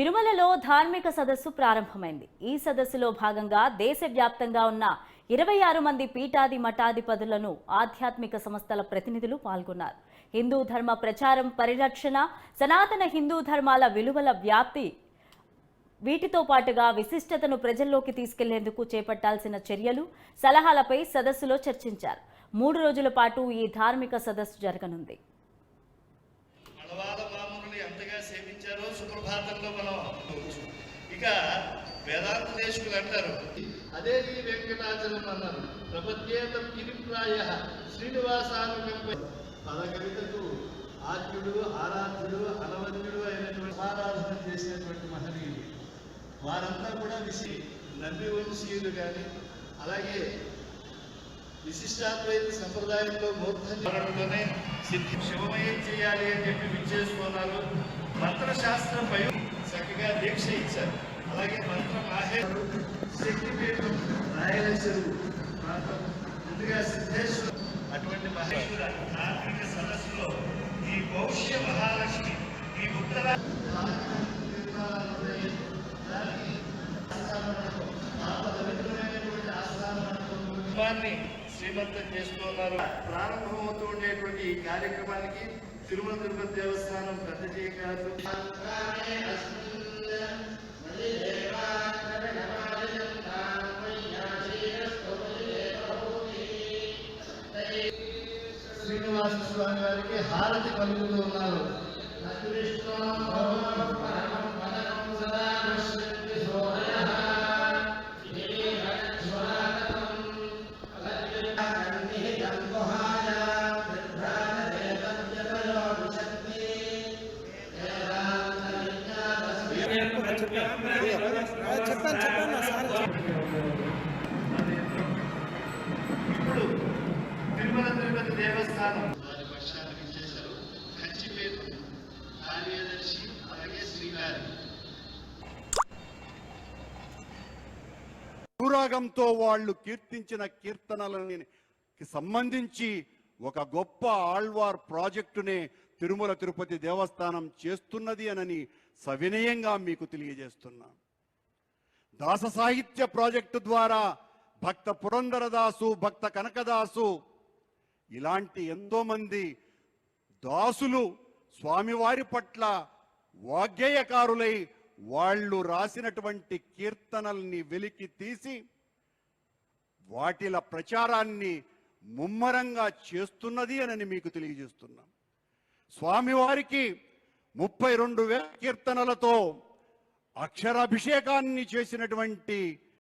తిరుమలలో ధార్మిక సదస్సు ప్రారంభమైంది. ఈ సదస్సులో భాగంగా దేశవ్యాప్తంగా ఉన్న ఇరవై ఆరు మంది పీఠాది మఠాధిపతులను ఆధ్యాత్మిక సంస్థల ప్రతినిధులు పాల్గొన్నారు. హిందూ ధర్మ ప్రచారం పరిరక్షణ సనాతన హిందూ ధర్మాల విలువల వ్యాప్తి వీటితో పాటుగా విశిష్టతను ప్రజల్లోకి తీసుకెళ్ళేందుకు చేపట్టాల్సిన చర్యలు సలహాలపై సదస్సులో చర్చించారు. మూడు రోజుల పాటు ఈ ధార్మిక సదస్సు జరగనుంది. సుప్రభాతంలో మనం అనుకోవచ్చు. ఇక వేదాంత దేశకులు అంటారు అదే ఈ వెంకటాచలం అన్నారు. ప్రపద్యేతం గిరిప్రాయ శ్రీనివాసానుకంప పద కవితకు ఆద్యుడు ఆరాధ్యుడు అనవద్యుడు అయినటువంటి ఆరాధన చేసినటువంటి మహనీయులు వారంతా కూడా విసి నంది వంశీయులు కానీ అలాగే విశిష్టాద్వైత సంప్రదాయంలో మూర్ధన్యలోనే సిద్ధి శివమయం చేయాలి అని చెప్పి విచ్చేసుకున్నారు మంత్రశాస్త్రంపై చక్కగా దీక్ష ఇచ్చారు. అలాగే మంత్ర మాహేరు శక్తిపీఠం రాయలసరు ప్రాంతం ముందుగా సిద్ధేశ్వరు అటువంటి మహేశ్వర తాంత్రిక సదస్సులో ఈ భవిష్య మహాలక్ష్మి ఈ ఉత్తర శ్రీమంతం చేస్తున్నారు ప్రారంభమవుతూ ఉండేటువంటి ఈ కార్యక్రమానికి తిరుమల తిరుపతి దేవస్థానం పెద్ద చేయకారు శ్రీనివాస స్వామి వారికి హారతి పలుకుతూ ఉన్నారు. చెప్పాను చెప్పాను సార్ ఇప్పుడు తిరుమల తిరుపతి దేవస్థానం వారి పక్షానికి చేశారు పేరు కార్యదర్శి అలాగే శ్రీకారి అనురాగంతో వాళ్ళు కీర్తించిన కీర్తనలని సంబంధించి ఒక గొప్ప ఆళ్వార్ ప్రాజెక్టునే తిరుమల తిరుపతి దేవస్థానం చేస్తున్నది అనని సవినయంగా మీకు తెలియజేస్తున్నా. దాస సాహిత్య ప్రాజెక్టు ద్వారా భక్త పురందరదాసు భక్త కనకదాసు ఇలాంటి ఎంతో మంది దాసులు స్వామివారి పట్ల వాగ్గేయకారులై వాళ్ళు రాసినటువంటి కీర్తనల్ని వెలికి తీసి వాటిల ప్రచారాన్ని ముమ్మరంగా చేస్తున్నది అని మీకు తెలియజేస్తున్నాం. స్వామివారికి ముప్పై రెండు వేల కీర్తనలతో అక్షరాభిషేకాన్ని చేసినటువంటి